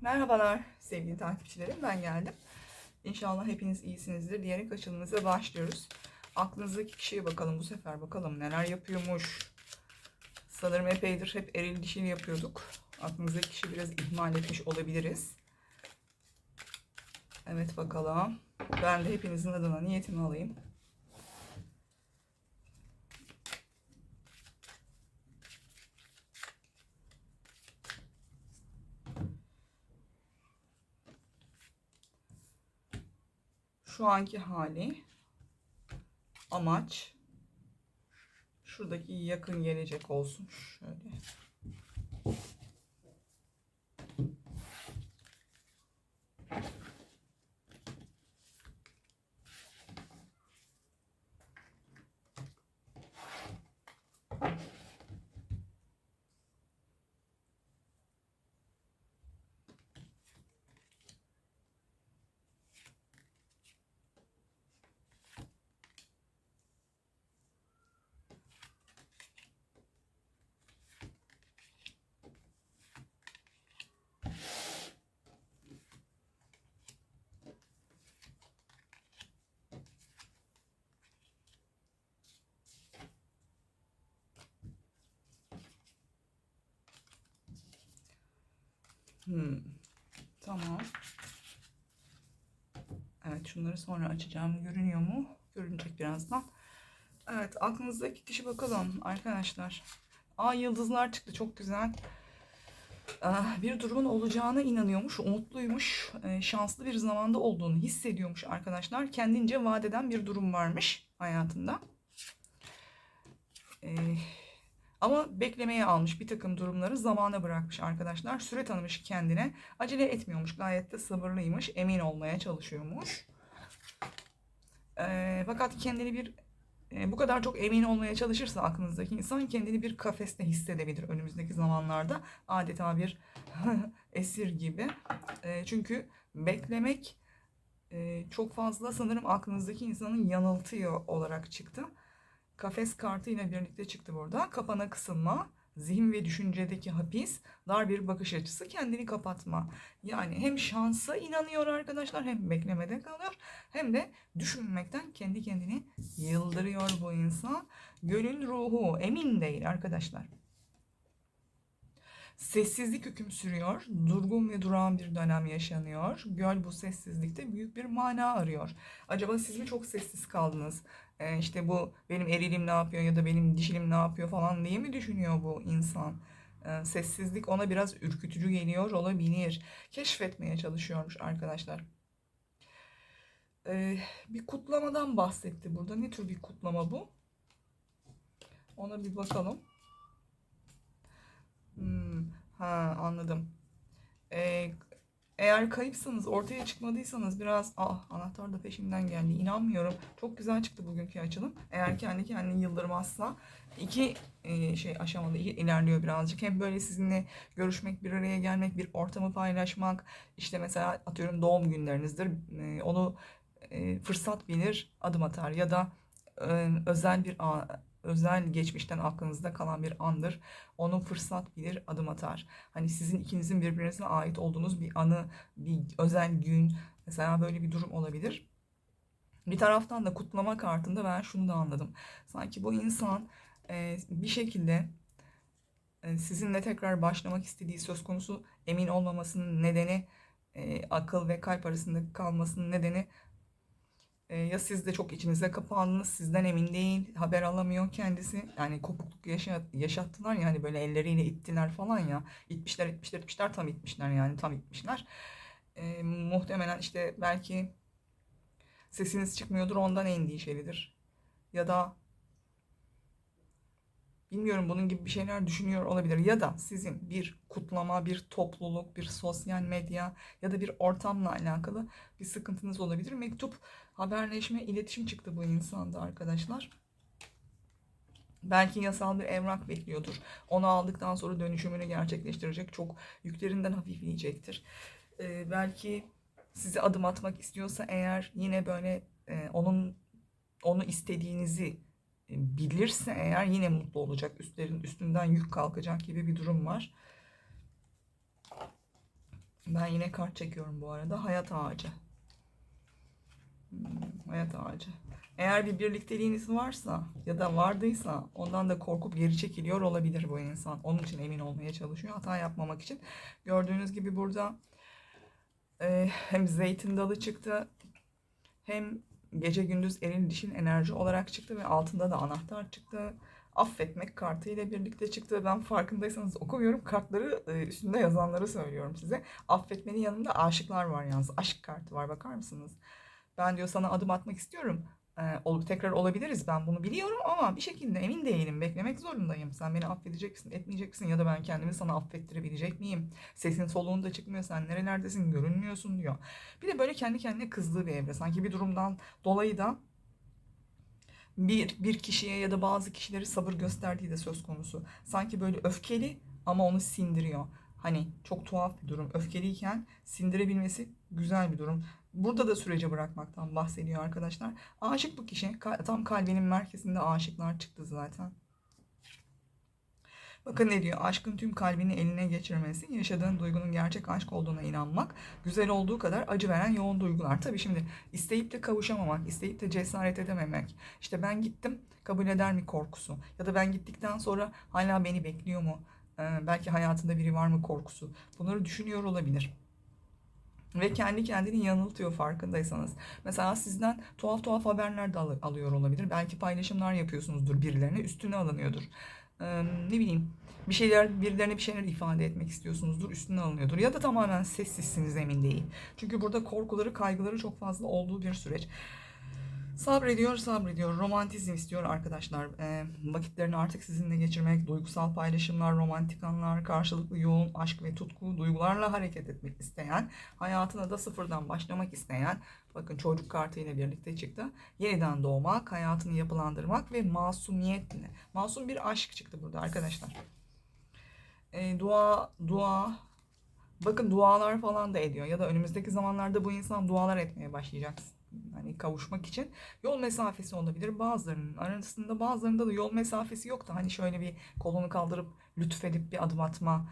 Merhabalar sevgili takipçilerim ben geldim. İnşallah hepiniz iyisinizdir diyerek açılımıza başlıyoruz. Aklınızdaki kişiye bakalım bu sefer bakalım neler yapıyormuş. Sanırım epeydir hep eril dişili yapıyorduk. Aklınızdaki kişi biraz ihmal etmiş olabiliriz. Evet bakalım. Ben de hepinizin adına niyetimi alayım. Şu anki hali amaç şuradaki yakın gelecek olsun. Şöyle Hmm. Tamam. Evet şunları sonra açacağım. Görünüyor mu? Görünecek birazdan. Evet aklınızdaki kişi bakalım arkadaşlar. Aa yıldızlar çıktı çok güzel. Ah, Bir durumun olacağına inanıyormuş, umutluymuş, e, şanslı bir zamanda olduğunu hissediyormuş arkadaşlar. Kendince vaat bir durum varmış hayatında. Ee, ama beklemeye almış bir takım durumları zamana bırakmış arkadaşlar. Süre tanımış kendine. Acele etmiyormuş. Gayet de sabırlıymış. Emin olmaya çalışıyormuş. Ee, fakat kendini bir e, bu kadar çok emin olmaya çalışırsa aklınızdaki insan kendini bir kafeste hissedebilir önümüzdeki zamanlarda. Adeta bir esir gibi. E, çünkü beklemek e, çok fazla sanırım aklınızdaki insanın yanıltıyor olarak çıktı. Kafes kartı ile birlikte çıktı burada. Kapana kısılma, zihin ve düşüncedeki hapis, dar bir bakış açısı, kendini kapatma. Yani hem şansa inanıyor arkadaşlar hem beklemede kalıyor hem de düşünmekten kendi kendini yıldırıyor bu insan. Gönül ruhu emin değil arkadaşlar. Sessizlik hüküm sürüyor. Durgun ve durağan bir dönem yaşanıyor. Göl bu sessizlikte büyük bir mana arıyor. Acaba siz mi çok sessiz kaldınız? Ee, işte bu benim erilim ne yapıyor ya da benim dişilim ne yapıyor falan diye mi düşünüyor bu insan? Ee, sessizlik ona biraz ürkütücü geliyor olabilir. Keşfetmeye çalışıyormuş arkadaşlar. Ee, bir kutlamadan bahsetti burada. Ne tür bir kutlama bu? Ona bir bakalım. Hmm, ha anladım. Eğer kayıpsanız, ortaya çıkmadıysanız biraz ah anahtar da peşimden geldi. İnanmıyorum. Çok güzel çıktı bugünkü açılım. Eğer kendi kendini yıldırmazsa iki e, şey aşamalı ilerliyor birazcık. Hem böyle sizinle görüşmek, bir araya gelmek, bir ortamı paylaşmak. İşte mesela atıyorum doğum günlerinizdir. E, onu e, fırsat bilir, adım atar ya da e, özel bir özel geçmişten aklınızda kalan bir andır. Onu fırsat bilir, adım atar. Hani sizin ikinizin birbirinize ait olduğunuz bir anı, bir özel gün, mesela böyle bir durum olabilir. Bir taraftan da kutlama kartında ben şunu da anladım. Sanki bu insan e, bir şekilde e, sizinle tekrar başlamak istediği söz konusu emin olmamasının nedeni e, akıl ve kalp arasında kalmasının nedeni e, ya siz de çok içinize kapandınız, sizden emin değil, haber alamıyor kendisi. Yani kopukluk yaşa, yaşattılar ya hani böyle elleriyle ittiler falan ya. İtmişler, itmişler, itmişler, tam itmişler yani tam itmişler. E, muhtemelen işte belki sesiniz çıkmıyordur ondan endişelidir. Ya da bilmiyorum bunun gibi bir şeyler düşünüyor olabilir. Ya da sizin bir kutlama, bir topluluk, bir sosyal medya ya da bir ortamla alakalı bir sıkıntınız olabilir. Mektup, haberleşme, iletişim çıktı bu insanda arkadaşlar. Belki yasal bir evrak bekliyordur. Onu aldıktan sonra dönüşümünü gerçekleştirecek. Çok yüklerinden hafifleyecektir. Ee, belki size adım atmak istiyorsa eğer yine böyle e, onun onu istediğinizi bilirse eğer yine mutlu olacak. Üstlerin üstünden yük kalkacak gibi bir durum var. Ben yine kart çekiyorum bu arada. Hayat ağacı. Hmm, hayat ağacı. Eğer bir birlikteliğiniz varsa ya da vardıysa ondan da korkup geri çekiliyor olabilir bu insan. Onun için emin olmaya çalışıyor. Hata yapmamak için. Gördüğünüz gibi burada e, hem zeytin dalı çıktı hem gece gündüz eril dişin enerji olarak çıktı ve altında da anahtar çıktı. Affetmek kartı ile birlikte çıktı. Ben farkındaysanız okumuyorum. Kartları e, üstünde yazanları söylüyorum size. Affetmenin yanında aşıklar var yalnız. Aşk kartı var bakar mısınız? Ben diyor sana adım atmak istiyorum. Ee, tekrar olabiliriz ben bunu biliyorum ama bir şekilde emin değilim. Beklemek zorundayım. Sen beni affedecek misin, etmeyecek misin ya da ben kendimi sana affettirebilecek miyim? Sesin soluğun da çıkmıyor. Sen nerelerdesin? Görünmüyorsun diyor. Bir de böyle kendi kendine kızdığı bir evre. Sanki bir durumdan dolayı da bir, bir kişiye ya da bazı kişileri sabır gösterdiği de söz konusu. Sanki böyle öfkeli ama onu sindiriyor. Hani çok tuhaf bir durum. Öfkeliyken sindirebilmesi güzel bir durum. Burada da sürece bırakmaktan bahsediyor arkadaşlar. Aşık bu kişi. Tam kalbinin merkezinde aşıklar çıktı zaten. Bakın ne diyor? Aşkın tüm kalbini eline geçirmesi, yaşadığın duygunun gerçek aşk olduğuna inanmak, güzel olduğu kadar acı veren yoğun duygular. Tabii şimdi isteyip de kavuşamamak, isteyip de cesaret edememek. İşte ben gittim, kabul eder mi korkusu? Ya da ben gittikten sonra hala beni bekliyor mu? Ee, belki hayatında biri var mı korkusu? Bunları düşünüyor olabilir. Ve kendi kendini yanıltıyor farkındaysanız. Mesela sizden tuhaf tuhaf haberler de al- alıyor olabilir. Belki paylaşımlar yapıyorsunuzdur birilerine, üstüne alınıyordur. Ee, ne bileyim bir şeyler birilerine bir şeyler ifade etmek istiyorsunuzdur üstüne alınıyordur ya da tamamen sessizsiniz emin değil. Çünkü burada korkuları kaygıları çok fazla olduğu bir süreç. Sabrediyor, sabrediyor. Romantizm istiyor arkadaşlar. Ee, vakitlerini artık sizinle geçirmek, duygusal paylaşımlar, romantik anlar, karşılıklı yoğun aşk ve tutku duygularla hareket etmek isteyen, hayatına da sıfırdan başlamak isteyen, bakın çocuk kartıyla birlikte çıktı. Yeniden doğmak, hayatını yapılandırmak ve masumiyetle. Masum bir aşk çıktı burada arkadaşlar. Ee, dua, dua, bakın dualar falan da ediyor. Ya da önümüzdeki zamanlarda bu insan dualar etmeye başlayacak. Hani kavuşmak için yol mesafesi olabilir. Bazılarının arasında bazılarında da yol mesafesi yok da hani şöyle bir kolunu kaldırıp lütfedip bir adım atma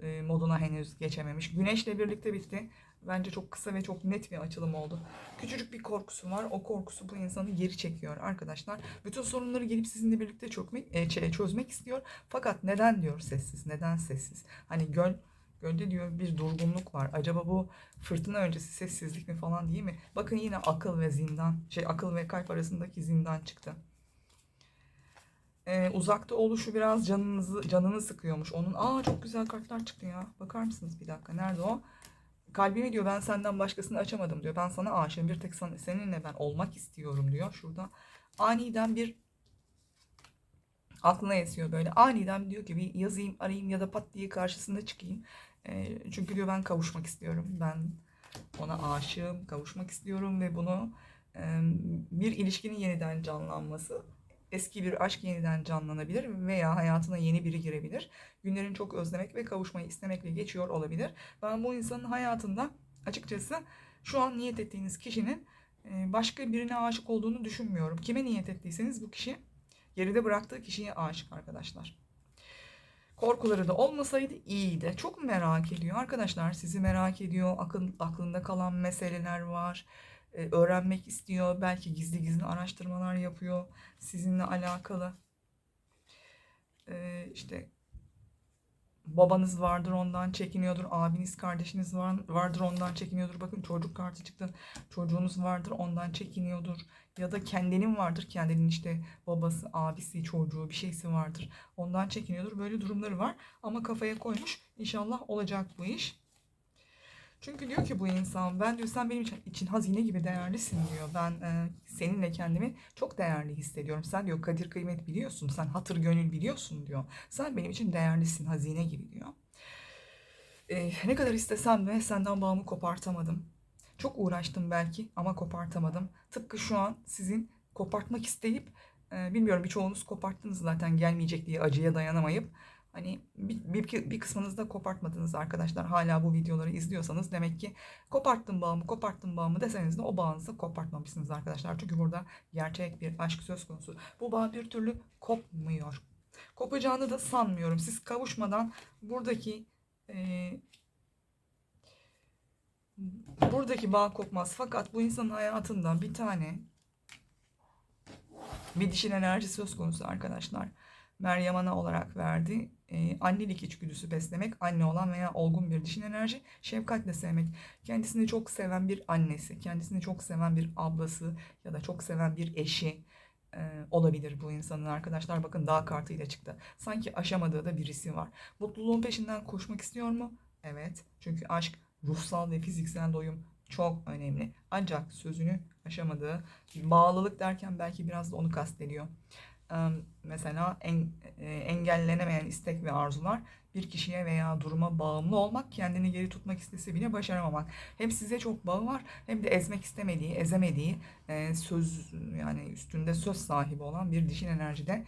e, moduna henüz geçememiş. Güneşle birlikte bitti. Bence çok kısa ve çok net bir açılım oldu. Küçücük bir korkusu var. O korkusu bu insanı geri çekiyor arkadaşlar. Bütün sorunları gelip sizinle birlikte çökmek, e, çözmek istiyor. Fakat neden diyor sessiz? Neden sessiz? Hani göl Gölde diyor bir durgunluk var. Acaba bu fırtına öncesi sessizlik mi falan değil mi? Bakın yine akıl ve zindan, şey akıl ve kalp arasındaki zindan çıktı. Ee, uzakta oluşu biraz canınızı canını sıkıyormuş. Onun aa çok güzel kartlar çıktı ya. Bakar mısınız bir dakika? Nerede o? Kalbimi diyor ben senden başkasını açamadım diyor. Ben sana aşığım. Bir tek sana, seninle ben olmak istiyorum diyor. Şurada aniden bir aklına esiyor böyle. Aniden diyor ki bir yazayım, arayayım ya da pat diye karşısında çıkayım. E, çünkü diyor ben kavuşmak istiyorum. Ben ona aşığım, kavuşmak istiyorum ve bunu bir ilişkinin yeniden canlanması, eski bir aşk yeniden canlanabilir veya hayatına yeni biri girebilir. Günlerin çok özlemek ve kavuşmayı istemekle geçiyor olabilir. Ben bu insanın hayatında açıkçası şu an niyet ettiğiniz kişinin e, başka birine aşık olduğunu düşünmüyorum. Kime niyet ettiyseniz bu kişi geride bıraktığı kişiye aşık arkadaşlar. Korkuları da olmasaydı iyiydi. Çok merak ediyor arkadaşlar. Sizi merak ediyor. Akıl, aklında kalan meseleler var. Ee, öğrenmek istiyor. Belki gizli gizli araştırmalar yapıyor. Sizinle alakalı. Ee, işte babanız vardır ondan çekiniyordur. Abiniz, kardeşiniz var, vardır ondan çekiniyordur. Bakın çocuk kartı çıktı. Çocuğunuz vardır ondan çekiniyordur. Ya da kendinin vardır. Kendinin işte babası, abisi, çocuğu bir şeysi vardır. Ondan çekiniyordur. Böyle durumları var. Ama kafaya koymuş. İnşallah olacak bu iş. Çünkü diyor ki bu insan ben diyor sen benim için, hazine gibi değerlisin diyor. Ben e, seninle kendimi çok değerli hissediyorum. Sen diyor kadir kıymet biliyorsun. Sen hatır gönül biliyorsun diyor. Sen benim için değerlisin hazine gibi diyor. E, ne kadar istesem de senden bağımı kopartamadım. Çok uğraştım belki ama kopartamadım. Tıpkı şu an sizin kopartmak isteyip e, bilmiyorum birçoğunuz koparttınız zaten gelmeyecek diye acıya dayanamayıp hani bir, bir, bir kısmınız da kopartmadınız arkadaşlar. Hala bu videoları izliyorsanız demek ki koparttım bağımı koparttım bağımı deseniz de o bağınızı kopartmamışsınız arkadaşlar. Çünkü burada gerçek bir aşk söz konusu. Bu bağ bir türlü kopmuyor. Kopacağını da sanmıyorum. Siz kavuşmadan buradaki e, buradaki bağ kopmaz. Fakat bu insanın hayatında bir tane bir dişin enerji söz konusu arkadaşlar. Meryem Ana olarak verdi. Ee, annelik içgüdüsü beslemek, anne olan veya olgun bir dişin enerji, şefkatle sevmek. Kendisini çok seven bir annesi, kendisini çok seven bir ablası ya da çok seven bir eşi e, olabilir bu insanın arkadaşlar. Bakın dağ kartıyla çıktı. Sanki aşamadığı da birisi var. Mutluluğun peşinden koşmak istiyor mu? Evet. Çünkü aşk, ruhsal ve fiziksel doyum çok önemli. Ancak sözünü aşamadığı, bağlılık derken belki biraz da onu kastediyor. Mesela en, e, engellenemeyen istek ve arzular bir kişiye veya duruma bağımlı olmak, kendini geri tutmak istese bile başaramamak. Hem size çok bağı var hem de ezmek istemediği, ezemediği e, söz yani üstünde söz sahibi olan bir dişin enerjide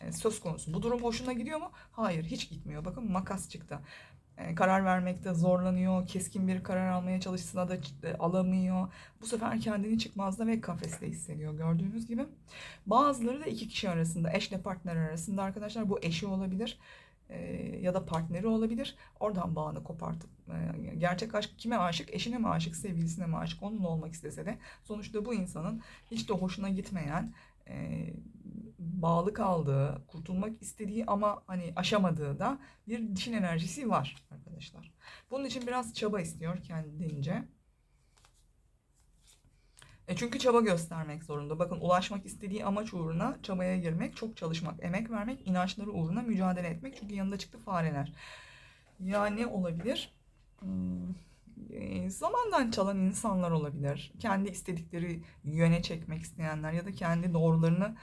e, söz konusu. Bu durum hoşuna gidiyor mu? Hayır, hiç gitmiyor. Bakın makas çıktı. E, karar vermekte zorlanıyor, keskin bir karar almaya çalışsa da e, alamıyor. Bu sefer kendini çıkmazda ve kafeste hissediyor gördüğünüz gibi. Bazıları da iki kişi arasında, eşle partner arasında arkadaşlar bu eşi olabilir e, ya da partneri olabilir. Oradan bağını kopartıp gerçek aşk kime aşık? Eşine mi aşık, sevgilisine mi aşık? Onunla olmak istese de sonuçta bu insanın hiç de hoşuna gitmeyen bağlı kaldığı, kurtulmak istediği ama hani aşamadığı da bir dişin enerjisi var arkadaşlar. Bunun için biraz çaba istiyor kendince. E çünkü çaba göstermek zorunda. Bakın ulaşmak istediği amaç uğruna çabaya girmek, çok çalışmak, emek vermek, inançları uğruna mücadele etmek. Çünkü yanında çıktı fareler. Ya ne olabilir? Hmm, e, zamandan çalan insanlar olabilir. Kendi istedikleri yöne çekmek isteyenler ya da kendi doğrularını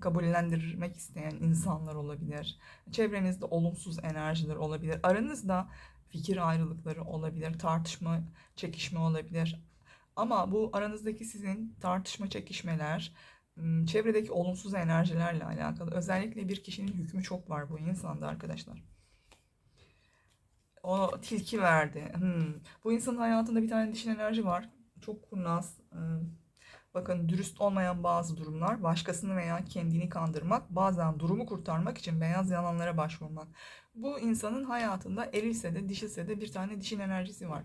kabullendirmek isteyen insanlar olabilir. Çevrenizde olumsuz enerjiler olabilir. Aranızda fikir ayrılıkları olabilir, tartışma, çekişme olabilir. Ama bu aranızdaki sizin tartışma, çekişmeler, çevredeki olumsuz enerjilerle alakalı. Özellikle bir kişinin hükmü çok var bu insanda arkadaşlar. O tilki verdi. Hmm. Bu insanın hayatında bir tane dişin enerji var. Çok kurnaz. Bakın dürüst olmayan bazı durumlar, başkasını veya kendini kandırmak, bazen durumu kurtarmak için beyaz yalanlara başvurmak. Bu insanın hayatında erilse de dişilse de bir tane dişin enerjisi var.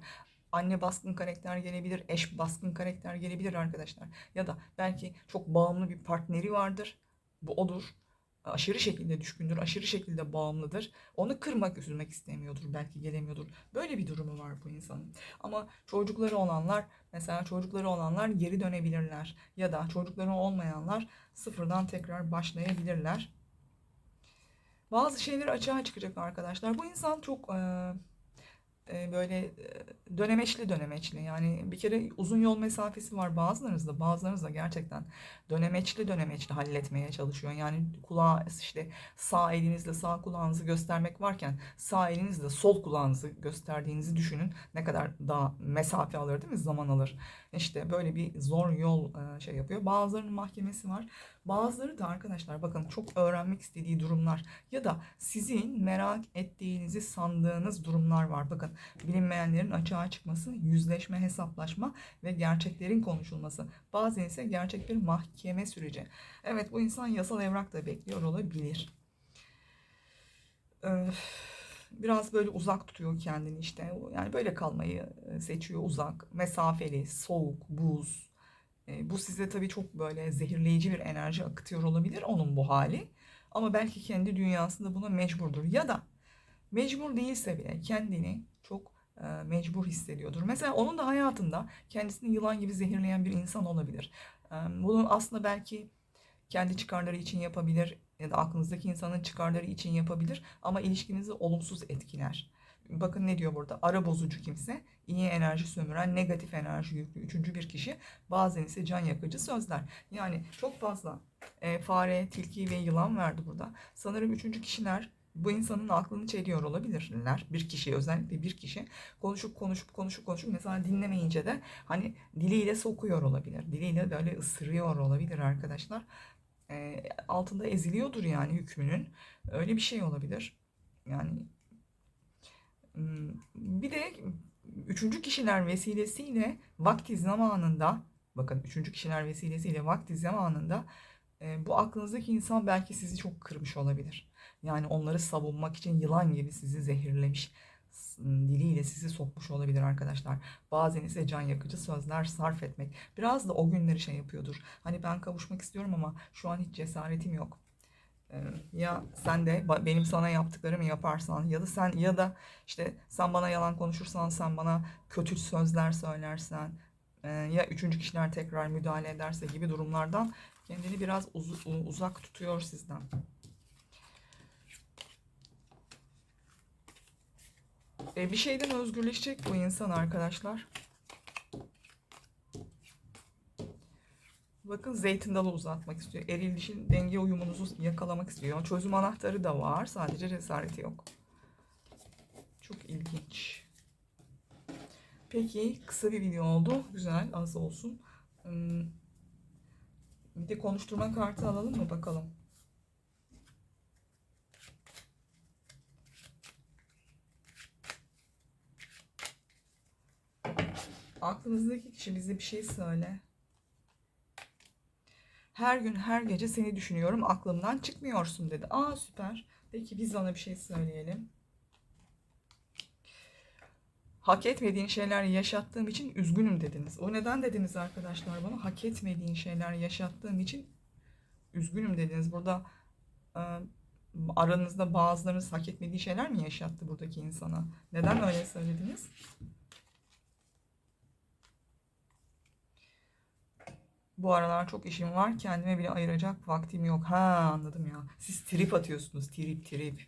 Anne baskın karakter gelebilir, eş baskın karakter gelebilir arkadaşlar. Ya da belki çok bağımlı bir partneri vardır. Bu odur aşırı şekilde düşkündür, aşırı şekilde bağımlıdır. Onu kırmak, üzülmek istemiyordur, belki gelemiyordur. Böyle bir durumu var bu insanın. Ama çocukları olanlar, mesela çocukları olanlar geri dönebilirler. Ya da çocukları olmayanlar sıfırdan tekrar başlayabilirler. Bazı şeyler açığa çıkacak arkadaşlar. Bu insan çok... E, e, böyle e, dönemeçli dönemeçli yani bir kere uzun yol mesafesi var bazılarınızda bazılarınızda gerçekten dönemeçli dönemeçli halletmeye çalışıyor. Yani kulağı işte sağ elinizle sağ kulağınızı göstermek varken sağ elinizle sol kulağınızı gösterdiğinizi düşünün. Ne kadar daha mesafe alır değil mi? Zaman alır. İşte böyle bir zor yol e, şey yapıyor. Bazılarının mahkemesi var. Bazıları da arkadaşlar bakın çok öğrenmek istediği durumlar ya da sizin merak ettiğinizi sandığınız durumlar var. Bakın bilinmeyenlerin açığa çıkması, yüzleşme, hesaplaşma ve gerçeklerin konuşulması. Bazen ise gerçek bir mahkeme süreci. Evet bu insan yasal evrak da bekliyor olabilir. Biraz böyle uzak tutuyor kendini işte. Yani böyle kalmayı seçiyor uzak, mesafeli, soğuk, buz, e, bu size tabii çok böyle zehirleyici bir enerji akıtıyor olabilir onun bu hali. Ama belki kendi dünyasında buna mecburdur. Ya da mecbur değilse bile kendini çok e, mecbur hissediyordur. Mesela onun da hayatında kendisini yılan gibi zehirleyen bir insan olabilir. E, bunu aslında belki kendi çıkarları için yapabilir ya da aklınızdaki insanın çıkarları için yapabilir ama ilişkinizi olumsuz etkiler. Bakın ne diyor burada? Ara bozucu kimse, iyi enerji sömüren, negatif enerji yüklü üçüncü bir kişi, bazen ise can yakıcı sözler. Yani çok fazla e, fare, tilki ve yılan verdi burada. Sanırım üçüncü kişiler bu insanın aklını çeliyor olabilirler. Bir kişi özellikle bir kişi konuşup konuşup konuşup konuşup mesela dinlemeyince de hani diliyle sokuyor olabilir. Diliyle böyle ısırıyor olabilir arkadaşlar. E, altında eziliyordur yani hükmünün. Öyle bir şey olabilir. Yani bir de üçüncü kişiler vesilesiyle vakti zamanında bakın üçüncü kişiler vesilesiyle vakti zamanında e, bu aklınızdaki insan belki sizi çok kırmış olabilir. Yani onları savunmak için yılan gibi sizi zehirlemiş, diliyle sizi sokmuş olabilir arkadaşlar. Bazen ise can yakıcı sözler sarf etmek. Biraz da o günleri şey yapıyordur. Hani ben kavuşmak istiyorum ama şu an hiç cesaretim yok. Ee, Ya sen de benim sana yaptıklarımı yaparsan ya da sen ya da işte sen bana yalan konuşursan sen bana kötü sözler söylersen e, ya üçüncü kişiler tekrar müdahale ederse gibi durumlardan kendini biraz uz- uzak tutuyor sizden. E, bir şeyden özgürleşecek bu insan arkadaşlar. Bakın zeytin dalı uzatmak istiyor. Eril dişil denge uyumunuzu yakalamak istiyor. Çözüm anahtarı da var. Sadece cesareti yok. Çok ilginç. Peki kısa bir video oldu. Güzel az olsun. Hmm, Bir de konuşturma kartı alalım mı bakalım. Aklınızdaki kişi bize bir şey söyle. Her gün her gece seni düşünüyorum aklımdan çıkmıyorsun dedi. Aa süper. Peki biz ona bir şey söyleyelim. Hak etmediğin şeyler yaşattığım için üzgünüm dediniz. O neden dediniz arkadaşlar bana? Hak etmediğin şeyler yaşattığım için üzgünüm dediniz. Burada e, aranızda bazılarınız hak etmediği şeyler mi yaşattı buradaki insana? Neden öyle söylediniz? Bu aralar çok işim var. Kendime bile ayıracak vaktim yok. Ha anladım ya. Siz trip atıyorsunuz. Trip trip.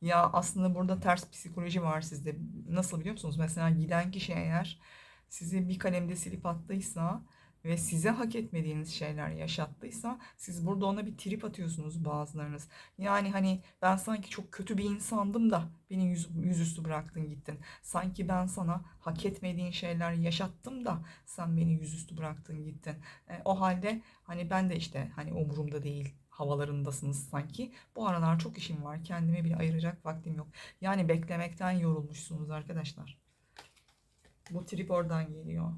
Ya aslında burada ters psikoloji var sizde. Nasıl biliyor musunuz? Mesela giden kişi eğer sizi bir kalemde silip attıysa ve size hak etmediğiniz şeyler yaşattıysa siz burada ona bir trip atıyorsunuz bazılarınız. Yani hani ben sanki çok kötü bir insandım da beni yüz, yüzüstü bıraktın gittin. Sanki ben sana hak etmediğin şeyler yaşattım da sen beni yüzüstü bıraktın gittin. E, o halde hani ben de işte hani umurumda değil havalarındasınız sanki. Bu aralar çok işim var. Kendime bile ayıracak vaktim yok. Yani beklemekten yorulmuşsunuz arkadaşlar. Bu trip oradan geliyor.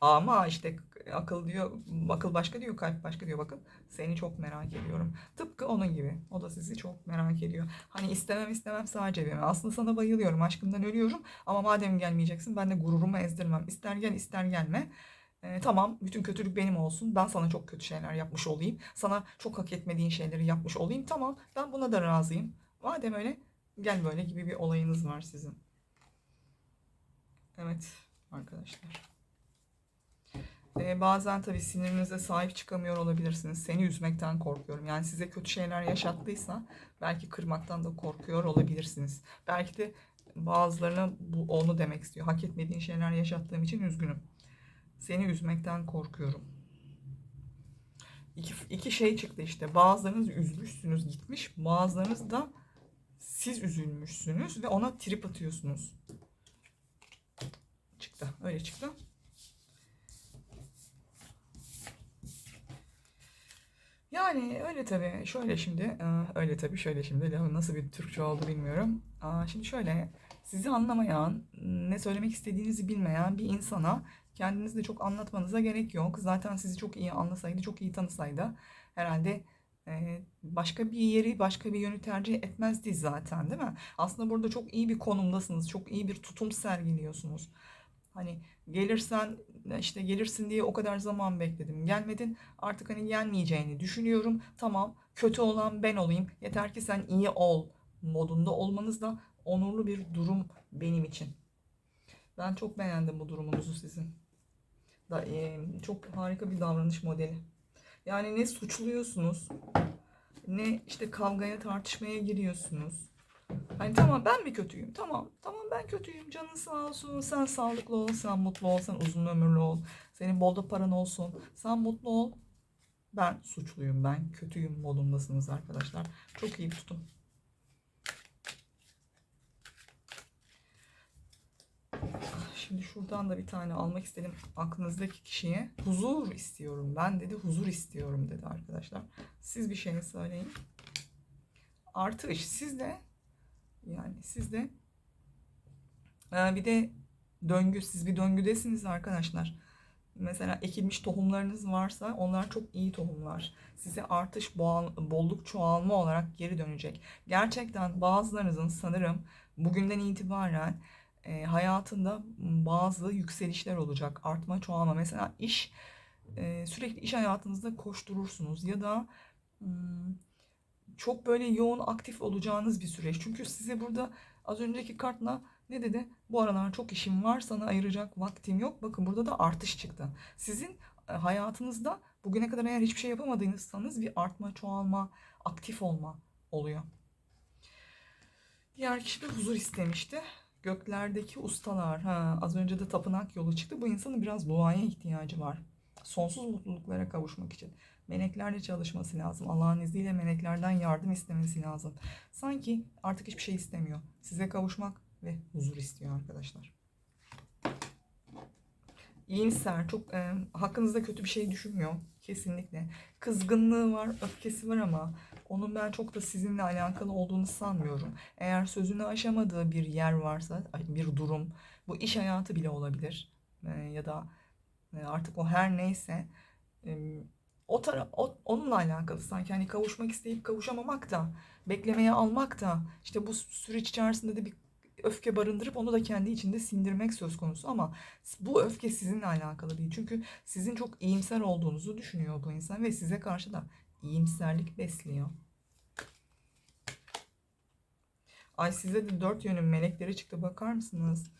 Ama işte akıl diyor, akıl başka diyor, kalp başka diyor. Bakın seni çok merak ediyorum. Tıpkı onun gibi. O da sizi çok merak ediyor. Hani istemem istemem sadece benim. Aslında sana bayılıyorum, aşkımdan ölüyorum. Ama madem gelmeyeceksin ben de gururumu ezdirmem. İster gel ister gelme. Ee, tamam bütün kötülük benim olsun. Ben sana çok kötü şeyler yapmış olayım. Sana çok hak etmediğin şeyleri yapmış olayım. Tamam ben buna da razıyım. Madem öyle gel böyle gibi bir olayınız var sizin. Evet arkadaşlar. Ee, bazen tabii sinirinize sahip çıkamıyor olabilirsiniz. Seni üzmekten korkuyorum. Yani size kötü şeyler yaşattıysa belki kırmaktan da korkuyor olabilirsiniz. Belki de bazılarına bu, onu demek istiyor. Hak etmediğin şeyler yaşattığım için üzgünüm. Seni üzmekten korkuyorum. İki, iki şey çıktı işte. Bazılarınız üzmüşsünüz gitmiş. Bazılarınız da siz üzülmüşsünüz ve ona trip atıyorsunuz. Çıktı. Öyle çıktı. Yani öyle tabii. Şöyle şimdi, öyle tabii şöyle şimdi. Nasıl bir Türkçe oldu bilmiyorum. Şimdi şöyle, sizi anlamayan, ne söylemek istediğinizi bilmeyen bir insana kendinizi de çok anlatmanıza gerek yok. Zaten sizi çok iyi anlasaydı, çok iyi tanısaydı herhalde başka bir yeri, başka bir yönü tercih etmezdi zaten, değil mi? Aslında burada çok iyi bir konumdasınız, çok iyi bir tutum sergiliyorsunuz. Hani gelirsen işte gelirsin diye o kadar zaman bekledim. Gelmedin. Artık hani gelmeyeceğini düşünüyorum. Tamam, kötü olan ben olayım. Yeter ki sen iyi ol modunda olmanız da onurlu bir durum benim için. Ben çok beğendim bu durumunuzu sizin. Da, e, çok harika bir davranış modeli. Yani ne suçluyorsunuz, ne işte kavgaya tartışmaya giriyorsunuz. Hani tamam ben mi kötüyüm? Tamam. Tamam ben kötüyüm. Canın sağ olsun. Sen sağlıklı ol. Sen mutlu ol. Sen uzun ömürlü ol. Senin bol da paran olsun. Sen mutlu ol. Ben suçluyum. Ben kötüyüm modundasınız arkadaşlar. Çok iyi bir tutum. Şimdi şuradan da bir tane almak istedim aklınızdaki kişiye. Huzur istiyorum. Ben dedi huzur istiyorum dedi arkadaşlar. Siz bir şey söyleyin. Artış sizde yani siz de Ee, bir de döngü, siz bir döngüdesiniz arkadaşlar. Mesela ekilmiş tohumlarınız varsa onlar çok iyi tohumlar. Size artış, boğal- bolluk, çoğalma olarak geri dönecek. Gerçekten bazılarınızın sanırım bugünden itibaren e, hayatında bazı yükselişler olacak. Artma, çoğalma. Mesela iş, e, sürekli iş hayatınızda koşturursunuz ya da hmm, çok böyle yoğun aktif olacağınız bir süreç. Çünkü size burada az önceki kartla ne dedi? Bu aralar çok işim var, sana ayıracak vaktim yok. Bakın burada da artış çıktı. Sizin e, hayatınızda bugüne kadar eğer hiçbir şey yapamadıysanız bir artma, çoğalma, aktif olma oluyor. Diğer kişi de huzur istemişti. Göklerdeki ustalar. Ha, az önce de tapınak yolu çıktı. Bu insanın biraz duaya ihtiyacı var. Sonsuz mutluluklara kavuşmak için. Meleklerle çalışması lazım. Allah'ın izniyle meleklerden yardım istemesi lazım. Sanki artık hiçbir şey istemiyor. Size kavuşmak ve huzur istiyor arkadaşlar. İyimser, çok e, hakkınızda kötü bir şey düşünmüyor kesinlikle. Kızgınlığı var, öfkesi var ama onun ben çok da sizinle alakalı olduğunu sanmıyorum. Eğer sözünü aşamadığı bir yer varsa, bir durum, bu iş hayatı bile olabilir E, ya da e, artık o her neyse e, o tara o, onunla alakalı sanki hani kavuşmak isteyip kavuşamamak da beklemeye almak da işte bu süreç içerisinde de bir öfke barındırıp onu da kendi içinde sindirmek söz konusu ama bu öfke sizinle alakalı değil. Çünkü sizin çok iyimser olduğunuzu düşünüyor bu insan ve size karşı da iyimserlik besliyor. Ay size de dört yönün melekleri çıktı bakar mısınız?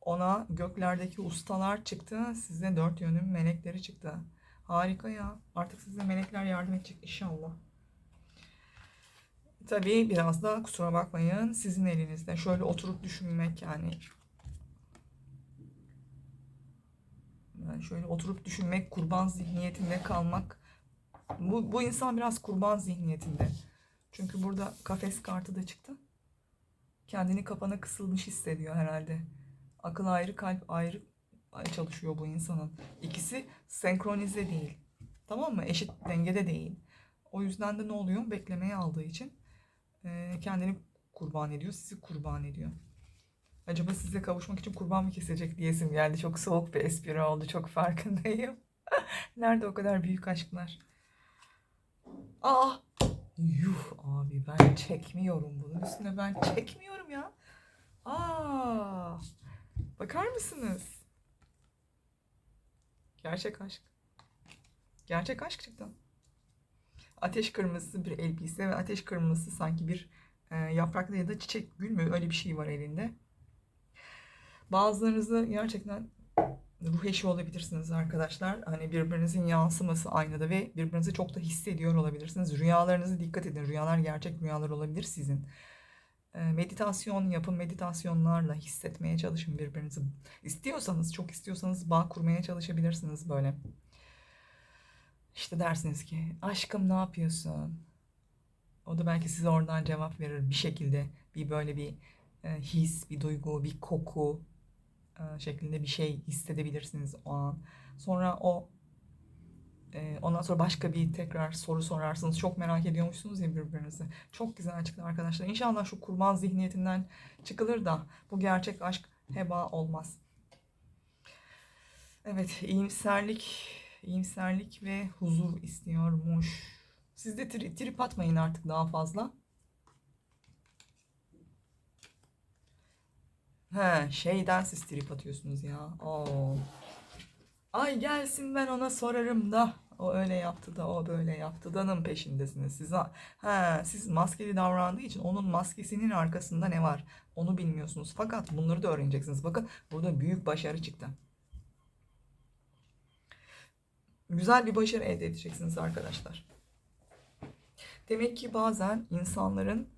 Ona göklerdeki ustalar çıktı. Size dört yönün melekleri çıktı. Harika ya. Artık size melekler yardım edecek inşallah. Tabii biraz da kusura bakmayın sizin elinizde. Şöyle oturup düşünmek yani. Yani şöyle oturup düşünmek, kurban zihniyetinde kalmak. Bu, bu insan biraz kurban zihniyetinde. Çünkü burada kafes kartı da çıktı. Kendini kapana kısılmış hissediyor herhalde. Akıl ayrı, kalp ayrı çalışıyor bu insanın. İkisi senkronize değil. Tamam mı? Eşit dengede değil. O yüzden de ne oluyor? Beklemeye aldığı için e, kendini kurban ediyor, sizi kurban ediyor. Acaba size kavuşmak için kurban mı kesecek diyesim geldi. Çok soğuk bir espri oldu. Çok farkındayım. Nerede o kadar büyük aşklar? Aa! Yuh abi ben çekmiyorum bunun üstüne ben çekmiyorum ya. Aa! Bakar mısınız? Gerçek aşk. Gerçek aşk çıktı. Ateş kırmızısı bir elbise ve ateş kırmızısı sanki bir e, yapraklı ya da çiçek gül mü öyle bir şey var elinde. Bazılarınızı gerçekten ruh eşi olabilirsiniz arkadaşlar. Hani birbirinizin yansıması aynada ve birbirinizi çok da hissediyor olabilirsiniz. Rüyalarınızı dikkat edin. Rüyalar gerçek rüyalar olabilir sizin. E, meditasyon yapın. Meditasyonlarla hissetmeye çalışın birbirinizi. İstiyorsanız, çok istiyorsanız bağ kurmaya çalışabilirsiniz böyle. İşte dersiniz ki aşkım ne yapıyorsun? O da belki size oradan cevap verir bir şekilde. Bir böyle bir e, his, bir duygu, bir koku e, şeklinde bir şey hissedebilirsiniz o an. Sonra o e, ondan sonra başka bir tekrar soru sorarsınız. Çok merak ediyormuşsunuz ya birbirinizi. Çok güzel çıktı arkadaşlar. İnşallah şu kurban zihniyetinden çıkılır da bu gerçek aşk heba olmaz. Evet, iyimserlik iyimserlik ve huzur istiyormuş. Siz de tri trip atmayın artık daha fazla. He, şeyden siz trip atıyorsunuz ya. Oo. Ay gelsin ben ona sorarım da. O öyle yaptı da o böyle yaptı danın peşindesiniz. Siz, he, siz maskeli davrandığı için onun maskesinin arkasında ne var? Onu bilmiyorsunuz. Fakat bunları da öğreneceksiniz. Bakın burada büyük başarı çıktı. güzel bir başarı elde edeceksiniz arkadaşlar. Demek ki bazen insanların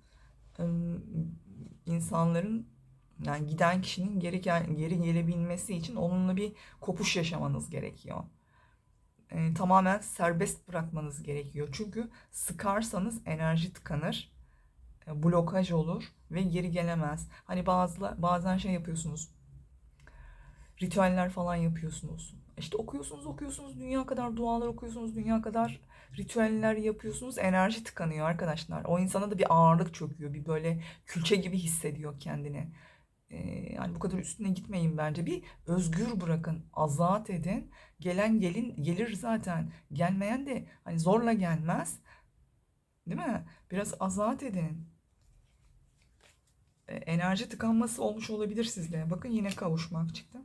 insanların yani giden kişinin geri geri gelebilmesi için onunla bir kopuş yaşamanız gerekiyor. E, tamamen serbest bırakmanız gerekiyor. Çünkü sıkarsanız enerji tıkanır, e, blokaj olur ve geri gelemez. Hani bazı bazen şey yapıyorsunuz. Ritüeller falan yapıyorsunuz işte okuyorsunuz okuyorsunuz dünya kadar dualar okuyorsunuz dünya kadar ritüeller yapıyorsunuz enerji tıkanıyor arkadaşlar. O insana da bir ağırlık çöküyor bir böyle külçe gibi hissediyor kendini. Yani bu kadar üstüne gitmeyin bence. Bir özgür bırakın, azat edin. Gelen gelin gelir zaten. Gelmeyen de hani zorla gelmez. Değil mi? Biraz azat edin. E, enerji tıkanması olmuş olabilir sizde. Bakın yine kavuşmak çıktı.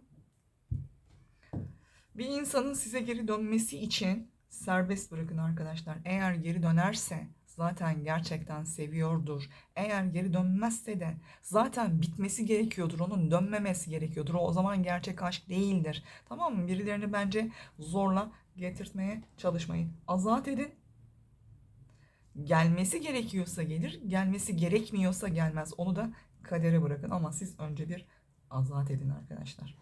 Bir insanın size geri dönmesi için serbest bırakın arkadaşlar. Eğer geri dönerse zaten gerçekten seviyordur. Eğer geri dönmezse de zaten bitmesi gerekiyordur. Onun dönmemesi gerekiyordur. O zaman gerçek aşk değildir. Tamam mı? Birilerini bence zorla getirtmeye çalışmayın. Azat edin. Gelmesi gerekiyorsa gelir, gelmesi gerekmiyorsa gelmez. Onu da kadere bırakın ama siz önce bir azat edin arkadaşlar.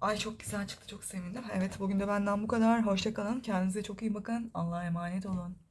Ay çok güzel çıktı, çok sevindim. Evet bugün de benden bu kadar. Hoşça kalın. Kendinize çok iyi bakın. Allah'a emanet olun.